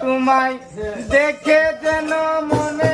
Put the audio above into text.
তোমায় দেখে যেন মনে